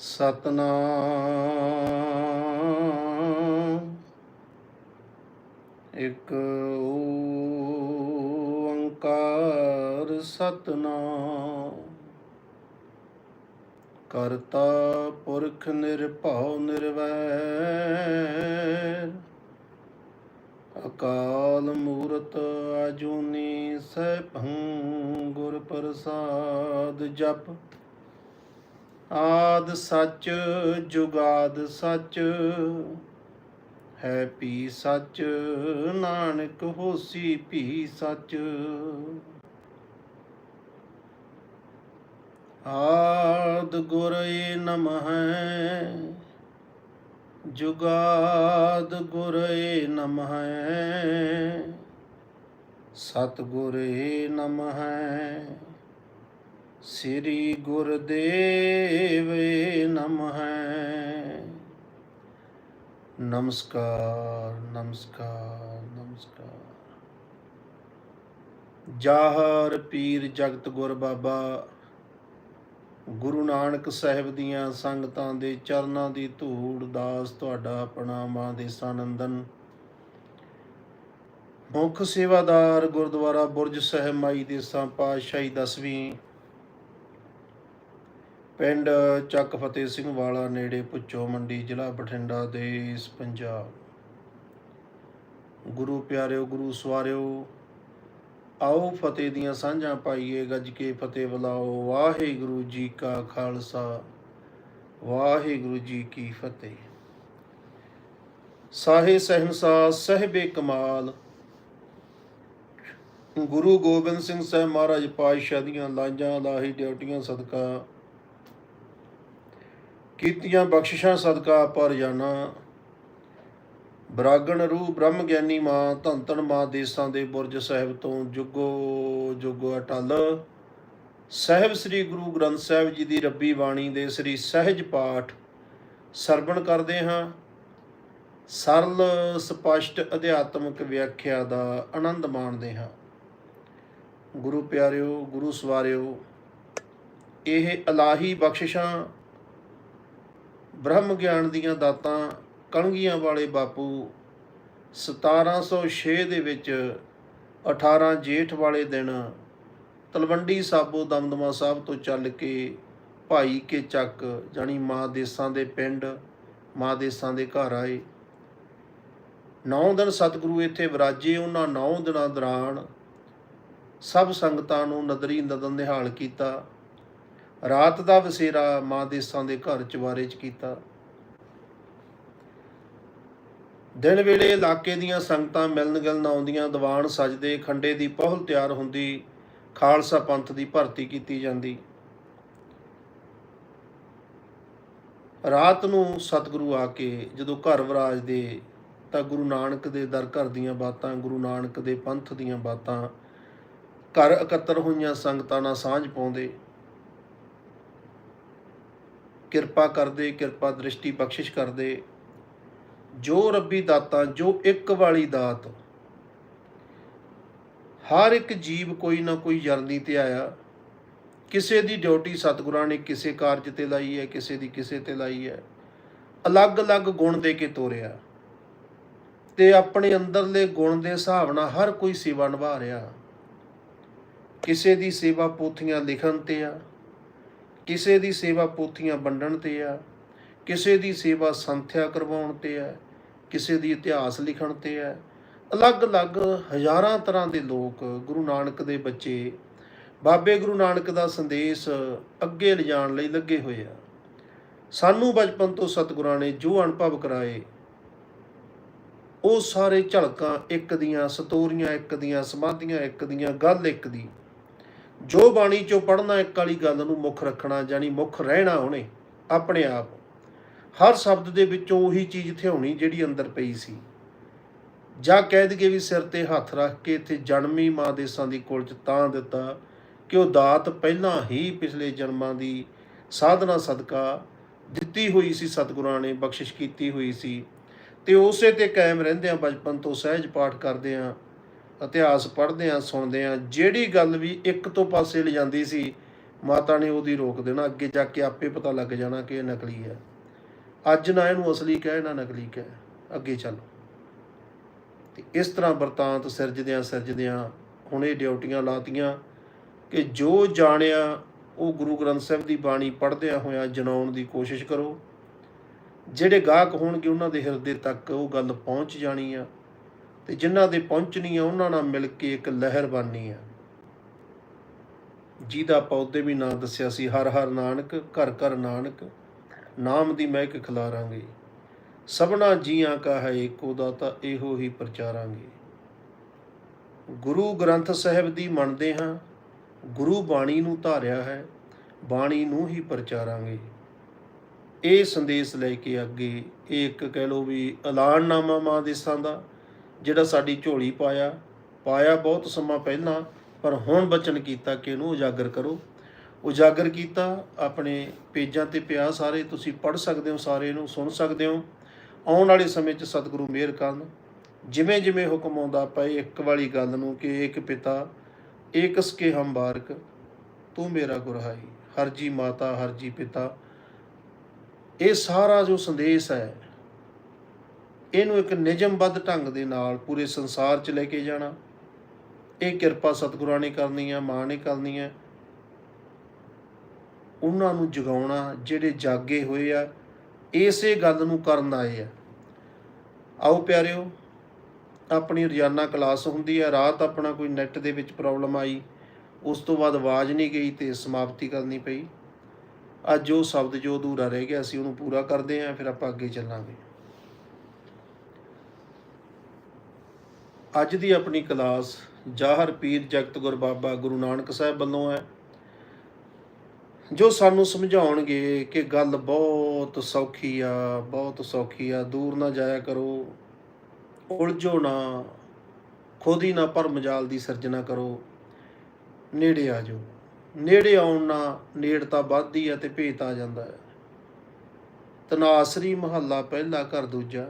ਸਤਨਾਮ। ਇੱਕ ਓੰਕਾਰ ਸਤਨਾਮ। ਕਰਤਾ ਪੁਰਖ ਨਿਰਭਉ ਨਿਰਵੈਰ। ਅਕਾਲ ਮੂਰਤ ਅਜੂਨੀ ਸੈਭੰ ਗੁਰ ਪ੍ਰਸਾਦ ਜਪ। ਆਦ ਸੱਚ ਜੁਗਾਦ ਸੱਚ, ਹੈ ਪੀ ਸੱਚ, ਨਾਨਕ ਹੋਸੀ ਪੀ ਸੱਚ। ਆਦ ਗੁਰ ਏ ਨਮః ਜੁਗਾਦ ਗੁਰ ਏ ਨਮః ਸਤ ਗੁਰ ਏ ਸ੍ਰੀ ਗੁਰਦੇਵ ਨਮః। ਨਮਸਕਾਰ ਨਮਸਕਾਰ ਨਮਸਕਾਰ। ਜਾਹਰ ਪੀਰ ਜਗਤ ਗੁਰ ਬਾਬਾ, ਗੁਰੂ ਨਾਨਕ ਸਾਹਿਬ ਦੀਆਂ ਸੰਗਤਾਂ ਦੇ ਚਰਨਾਂ ਦੀ ਧੂੜ ਦਾਸ ਤੁਹਾਡਾ ਆਪਣਾ ਮਾਂ ਦੇ ਸਾਨੰਦਨ। ਮੁੱਖ ਸੇਵਾਦਾਰ ਗੁਰਦੁਆਰਾ ਬੁਰਜ ਸਾਹਿਬ ਮਾਈ ਦੇ ਸਾਂ ਪਾਤਸ਼ਾਹੀ ਦਸਵੀਂ। ਪਿੰਡ ਚੱਕ ਫਤਿਹ ਸਿੰਘ ਵਾਲਾ ਨੇੜੇ ਪੁੱਚੋ ਮੰਡੀ, ਜ਼ਿਲ੍ਹਾ ਬਠਿੰਡਾ ਦੇਸ਼ ਪੰਜਾਬ। ਗੁਰੂ ਪਿਆਰਿਓ, ਗੁਰੂ ਸਵਾਰਿਓ, ਆਓ ਫਤਿਹ ਦੀਆਂ ਸਾਂਝਾਂ ਪਾਈਏ, ਗੱਜ ਕੇ ਫਤਿਹ ਬੁਲਾਓ। ਵਾਹਿਗੁਰੂ ਜੀ ਕਾ ਖਾਲਸਾ, ਵਾਹਿਗੁਰੂ ਜੀ ਕੀ ਫਤਿਹ। ਸਾਹੇ ਸਹਿਨਸਾ ਸਹਿਬੇ ਕਮਾਲ। ਗੁਰੂ ਗੋਬਿੰਦ ਸਿੰਘ ਸਾਹਿਬ ਮਹਾਰਾਜ ਪਾਤਸ਼ਾਹ ਦੀਆਂ ਲਾਂਝਾਂ ਲਾਹੀ, ਡਿਊਟੀਆਂ, ਸਦਕਾ ਕੀਤੀਆਂ ਬਖਸ਼ਿਸ਼ਾਂ ਸਦਕਾ ਪਰ ਜਾਣਾ। ਬਰਾਗਣ ਰੂਹ ਬ੍ਰਹਮ ਗਿਆਨੀ ਮਾਂ, ਧੰਨ ਧੰਨ ਮਾਂ ਦੇਸਾਂ ਦੇ ਬੁਰਜ ਸਾਹਿਬ ਤੋਂ ਜੁਗੋ ਜੁਗੋ ਅਟਲ। ਸਾਹਿਬ ਸ੍ਰੀ ਗੁਰੂ ਗ੍ਰੰਥ ਸਾਹਿਬ ਜੀ ਦੀ ਰੱਬੀ ਬਾਣੀ ਦੇ ਸ੍ਰੀ ਸਹਿਜ ਪਾਠ ਸਰਵਣ ਕਰਦੇ ਹਾਂ। ਸਰਲ, ਸਪਸ਼ਟ ਅਧਿਆਤਮਿਕ ਵਿਆਖਿਆ ਦਾ ਆਨੰਦ ਮਾਣਦੇ ਹਾਂ। ਗੁਰੂ ਪਿਆਰਿਓ, ਗੁਰੂ ਸਵਾਰਿਓ, ਇਹ ਅਲਾਹੀ ਬਖਸ਼ਿਸ਼ਾਂ ਬ੍ਰਹਮ ਗਿਆਨ ਦੀਆਂ ਦਾਤਾਂ ਕਣਗੀਆਂ ਵਾਲੇ ਬਾਪੂ 1706 ਦੇ ਵਿੱਚ 18 ਜੇਠ ਵਾਲੇ ਦਿਨ ਤਲਵੰਡੀ ਸਾਬੋ ਦਮਦਮਾ ਸਾਹਿਬ ਤੋਂ ਚੱਲ ਕੇ ਭਾਈ ਕੇ ਚੱਕ ਜਾਨੀ ਮਾਂ ਦੇਸਾਂ ਦੇ ਪਿੰਡ, ਮਾਂ ਦੇਸਾਂ ਦੇ ਘਰ ਆਏ। 9 ਦਿਨ ਸਤਿਗੁਰੂ ਇੱਥੇ ਵਿਰਾਜੇ, ਉਹਨਾਂ 9 ਦਿਨਾਂ ਦੌਰਾਨ ਸਭ ਸੰਗਤਾਂ ਨੂੰ ਨਦਰੀ ਨਦਨ ਨਿਹਾਲ ਕੀਤਾ। ਰਾਤ ਦਾ ਵਸੇਰਾ ਮਾਂ ਦੇਸਾਂ ਦੇ ਘਰ ਚਵਾਰੇ 'ਚ ਕੀਤਾ। ਦਿਨ ਵੇਲੇ ਇਲਾਕੇ ਦੀਆਂ ਸੰਗਤਾਂ ਮਿਲਣ ਗਿਲਣ ਆਉਂਦੀਆਂ, ਦੀਵਾਨ ਸਜਦੇ, ਖੰਡੇ ਦੀ ਪਹੁਲ ਤਿਆਰ ਹੁੰਦੀ, ਖਾਲਸਾ ਪੰਥ ਦੀ ਭਰਤੀ ਕੀਤੀ ਜਾਂਦੀ। ਰਾਤ ਨੂੰ ਸਤਿਗੁਰੂ ਆ ਕੇ ਜਦੋਂ ਘਰ ਵਿਰਾਜਦੇ ਤਾਂ ਗੁਰੂ ਨਾਨਕ ਦੇ ਦਰ ਘਰ ਦੀਆਂ ਬਾਤਾਂ, ਗੁਰੂ ਨਾਨਕ ਦੇ ਪੰਥ ਦੀਆਂ ਬਾਤਾਂ ਘਰ ਇਕੱਤਰ ਹੋਈਆਂ ਸੰਗਤਾਂ ਨਾਲ ਸਾਂਝ ਪਾਉਂਦੇ। ਕਿਰਪਾ ਕਰਦੇ, ਕਿਰਪਾ ਦ੍ਰਿਸ਼ਟੀ ਬਖਸ਼ਿਸ਼ ਕਰਦੇ। ਜੋ ਰੱਬੀ ਦਾਤਾਂ, ਜੋ ਇੱਕ ਵਾਲੀ ਦਾਤ, ਹਰ ਇੱਕ ਜੀਵ ਕੋਈ ਨਾ ਕੋਈ ਜਰਨੀ ਤੇ ਆਇਆ। ਕਿਸੇ ਦੀ ਡਿਊਟੀ ਸਤਿਗੁਰਾਂ ਨੇ ਕਿਸੇ ਕਾਰਜ ਤੇ ਲਾਈ ਹੈ, ਕਿਸੇ ਦੀ ਕਿਸੇ ਤੇ ਲਾਈ ਹੈ। ਅਲੱਗ-ਅਲੱਗ ਗੁਣ ਦੇ ਕੇ ਤੋਰਿਆ। ਤੇ ਆਪਣੇ ਅੰਦਰਲੇ ਗੁਣ ਦੇ ਹਿਸਾਬ ਨਾਲ ਹਰ ਕੋਈ ਸੇਵਾ ਨਿਭਾ ਰਿਹਾ। ਕਿਸੇ ਦੀ ਸੇਵਾ ਪੋਥੀਆਂ ਲਿਖਣ ਤੇ ਆ। ਕਿਸੇ ਦੀ ਸੇਵਾ ਪੋਥੀਆਂ ਵੰਡਣ ਤੇ ਆ, ਕਿਸੇ ਦੀ ਸੇਵਾ ਸੰਥਿਆ ਕਰਵਾਉਣ ਤੇ ਆ, ਕਿਸੇ ਦੀ ਇਤਿਹਾਸ ਲਿਖਣ ਤੇ ਆ। ਅਲੱਗ-ਅਲੱਗ ਹਜ਼ਾਰਾਂ ਤਰ੍ਹਾਂ ਦੇ ਲੋਕ ਗੁਰੂ ਨਾਨਕ ਦੇ ਬੱਚੇ, ਬਾਬੇ ਗੁਰੂ ਨਾਨਕ ਦਾ ਸੰਦੇਸ਼ ਅੱਗੇ ਲਿਜਾਣ ਲਈ ਲੱਗੇ ਹੋਏ ਆ। ਸਾਨੂੰ ਬਚਪਨ ਤੋਂ ਸਤਿਗੁਰਾਂ ਨੇ ਜੋ ਅਨੁਭਵ ਕਰਾਏ, ਉਹ ਸਾਰੇ ਝਲਕਾਂ ਇੱਕ ਦੀਆਂ, ਸਤੋਰੀਆਂ ਇੱਕ ਦੀਆਂ, ਸਮਾਧੀਆਂ ਇੱਕ ਦੀਆਂ, ਗੱਲ ਇੱਕ ਦੀ ਜੋ ਬਾਣੀ ਚੋਂ ਪੜਨਾ ਇੱਕ ਵਾਲੀ ਗੱਲ ਨੂੰ ਮੁੱਖ ਰੱਖਣਾ ਜਾਨੀ ਮੁੱਖ ਰਹਿਣਾ ਉਹਨੇ, ਆਪਣੇ ਆਪ। ਹਰ ਸ਼ਬਦ ਦੇ ਵਿੱਚੋਂ ਉਹੀ ਚੀਜ਼ ਥਿਆਉਣੀ ਜਿਹੜੀ ਅੰਦਰ ਪਈ ਸੀ। ਜਾਂ ਕਹਿ ਦਈਏ ਵੀ ਸਿਰ ਤੇ ਹੱਥ ਰੱਖ ਕੇ ਇੱਥੇ ਜਨਮੀ ਮਾਂ ਦੇਸਾਂ ਦੀ ਕੁਲ ਚ ਤਾਂ ਦਿੱਤਾ ਕਿ ਉਹ ਦਾਤ ਪਹਿਲਾਂ ਹੀ ਪਿਛਲੇ ਜਨਮਾਂ ਦੀ ਸਾਧਨਾ, ਸਦਕਾ ਦਿੱਤੀ ਹੋਈ ਸੀ, ਸਤਿਗੁਰਾਂ ਨੇ ਬਖਸ਼ਿਸ਼ ਕੀਤੀ ਹੋਈ ਸੀ। ਤੇ ਉਸੇ ਤੇ ਕਾਇਮ ਰਹਿੰਦੇ ਆ ਬਚਪਨ ਤੋਂ ਸਹਿਜ ਪਾਠ ਕਰਦੇ ਆ ਇਤਿਹਾਸ ਪੜ੍ਹਦੇ ਆ ਸੁਣਦੇ ਆ ਜਿਹੜੀ ਗੱਲ ਵੀ ਇੱਕ ਤੋਂ ਪਾਸੇ ਲਿਜਾਂਦੀ ਸੀ, ਮਾਤਾ ਨੇ ਉਹਦੀ ਰੋਕ ਦੇਣਾ, ਅੱਗੇ ਜਾ ਕੇ ਆਪੇ ਪਤਾ ਲੱਗ ਜਾਣਾ ਕਿ ਇਹ ਨਕਲੀ ਹੈ। ਅੱਜ ਨਾ ਇਹਨੂੰ ਅਸਲੀ ਕਹਿ, ਨਾ ਨਕਲੀ ਕਹਿ, ਅੱਗੇ ਚੱਲੋ। ਤੇ ਇਸ ਤਰ੍ਹਾਂ ਵਰਤਾਂਤ ਸਿਰਜਦਿਆਂ ਸਿਰਜਦਿਆਂ ਹੁਣ ਇਹ ਡਿਊਟੀਆਂ ਲਾਤੀਆਂ ਕਿ ਜੋ ਜਾਣਿਆ, ਉਹ ਗੁਰੂ ਗ੍ਰੰਥ ਸਾਹਿਬ ਦੀ ਬਾਣੀ ਪੜ੍ਹਦਿਆਂ ਹੋਇਆਂ ਜਨਾਉਣ ਦੀ ਕੋਸ਼ਿਸ਼ ਕਰੋ। ਜਿਹੜੇ ਗਾਹਕ ਹੋਣਗੇ ਉਹਨਾਂ ਦੇ ਹਿਰਦੇ ਤੱਕ ਉਹ ਗੱਲ ਪਹੁੰਚ ਜਾਣੀ ਆ। ਤੇ ਜਿਨ੍ਹਾਂ ਦੇ ਪਹੁੰਚਣੀ ਆ, ਉਹਨਾਂ ਨਾਲ ਮਿਲ ਕੇ ਇੱਕ ਲਹਿਰ ਬਣਨੀ ਆ। ਜਿਹਦਾ ਪੌਦੇ ਵੀ ਨਾਂ ਦੱਸਿਆ ਸੀ, ਹਰ ਹਰ ਨਾਨਕ, ਘਰ ਘਰ ਨਾਨਕ, ਨਾਮ ਦੀ ਮਹਿਕ ਖਿਲਾਰਾਂਗੇ। ਸਭਨਾ ਜੀਆਂ ਕਾ ਹੈ ਏਕੋ ਦਾਤਾ, ਇਹੋ ਹੀ ਪ੍ਰਚਾਰਾਂਗੇ। ਗੁਰੂ ਗ੍ਰੰਥ ਸਾਹਿਬ ਦੀ ਮੰਨਦੇ ਹਾਂ, ਗੁਰੂ ਬਾਣੀ ਨੂੰ ਧਾਰਿਆ ਹੈ, ਬਾਣੀ ਨੂੰ ਹੀ ਪ੍ਰਚਾਰਾਂਗੇ। ਇਹ ਸੰਦੇਸ਼ ਲੈ ਕੇ ਅੱਗੇ ਇਹ ਇੱਕ ਕਹਿ ਲੋ ਵੀ ਐਲਾਨਨਾਮਾ ਮਾਂ ਦੇਸਾਂ ਦਾ ਜਿਹੜਾ ਸਾਡੀ ਝੋਲੀ ਪਾਇਆ ਪਾਇਆ ਬਹੁਤ ਸਮਾਂ ਪਹਿਲਾਂ, ਪਰ ਹੁਣ ਬਚਨ ਕੀਤਾ ਕਿ ਇਹਨੂੰ ਉਜਾਗਰ ਕਰੋ। ਉਜਾਗਰ ਕੀਤਾ, ਆਪਣੇ ਪੇਜਾਂ ਤੇ ਪਿਆ ਸਾਰੇ, ਤੁਸੀਂ ਪੜ੍ਹ ਸਕਦੇ ਹੋ ਸਾਰੇ ਨੂੰ ਸੁਣ ਸਕਦੇ ਹੋ। ਆਉਣ ਵਾਲੇ ਸਮੇਂ 'ਚ ਸਤਿਗੁਰੂ ਮਿਹਰ ਕਰਨ। ਜਿਵੇਂ ਜਿਵੇਂ ਹੁਕਮ ਆਉਂਦਾ ਪਏ ਇੱਕ ਵਾਲੀ ਗੱਲ ਨੂੰ ਕਿ ਇੱਕ ਪਿਤਾ ਏਕਸ ਕੇ ਹਮ ਬਾਰਕ ਤੂੰ ਮੇਰਾ ਗੁਰਹਾਈ। ਹਰ ਜੀ ਮਾਤਾ, ਹਰ ਜੀ ਪਿਤਾ। ਇਹ ਸਾਰਾ ਜੋ ਸੰਦੇਸ਼ ਹੈ ਇਹਨੂੰ ਇੱਕ ਨਿਯਮਬੱਧ ਢੰਗ ਦੇ ਨਾਲ ਪੂਰੇ ਸੰਸਾਰ 'ਚ ਲੈ ਕੇ ਜਾਣਾ। ਇਹ ਕਿਰਪਾ ਸਤਿਗੁਰਾਂ ਨੇ ਕਰਨੀ ਆ, ਮਾਂ ਨੇ ਕਰਨੀ ਆ। ਉਹਨਾਂ ਨੂੰ ਜਗਾਉਣਾ, ਜਿਹੜੇ ਜਾਗੇ ਹੋਏ ਆ, ਇਸੇ ਗੱਲ ਨੂੰ ਕਰਨ ਆਏ ਆ। ਆਓ ਪਿਆਰਿਓ, ਆਪਣੀ ਰੋਜ਼ਾਨਾ ਕਲਾਸ ਹੁੰਦੀ ਆ, ਰਾਤ ਆਪਣਾ ਕੋਈ ਨੈਟ ਦੇ ਵਿੱਚ ਪ੍ਰੋਬਲਮ ਆਈ, ਉਸ ਤੋਂ ਬਾਅਦ ਆਵਾਜ਼ ਨਹੀਂ ਗਈ ਤੇ ਸਮਾਪਤੀ ਕਰਨੀ ਪਈ। ਅੱਜ ਜੋ ਸ਼ਬਦ ਜੋ ਅਧੂਰਾ ਰਹਿ ਗਿਆ ਅਸੀਂ ਉਹਨੂੰ ਪੂਰਾ ਕਰਦੇ ਆਂ, ਫਿਰ ਆਪਾਂ ਅੱਗੇ ਚੱਲਾਂਗੇ। ਅੱਜ ਦੀ ਆਪਣੀ ਕਲਾਸ ਜਾਹਰ ਪੀਰ ਜਗਤ ਗੁਰ ਬਾਬਾ ਗੁਰੂ ਨਾਨਕ ਸਾਹਿਬ ਵੱਲੋਂ ਹੈ, ਜੋ ਸਾਨੂੰ ਸਮਝਾਉਣਗੇ ਕਿ ਗੱਲ ਬਹੁਤ ਸੌਖੀ ਆ, ਬਹੁਤ ਸੌਖੀ ਆ, ਦੂਰ ਨਾ ਜਾਇਆ ਕਰੋ, ਉਲਝੋ ਨਾ, ਖੁਦ ਹੀ ਨਾ ਪਰਮਜਾਲ ਦੀ ਸਿਰਜਣਾ ਕਰੋ, ਨੇੜੇ ਆ ਜਾਓ। ਨੇੜੇ ਆਉਣ ਨਾਲ ਨੇੜਤਾ ਵੱਧਦੀ ਹੈ ਤੇ ਭੇਤ ਆ ਜਾਂਦਾ ਹੈ। ਤਨਾਸਰੀ ਮਹੱਲਾ ਪਹਿਲਾ ਘਰ ਦੂਜਾ।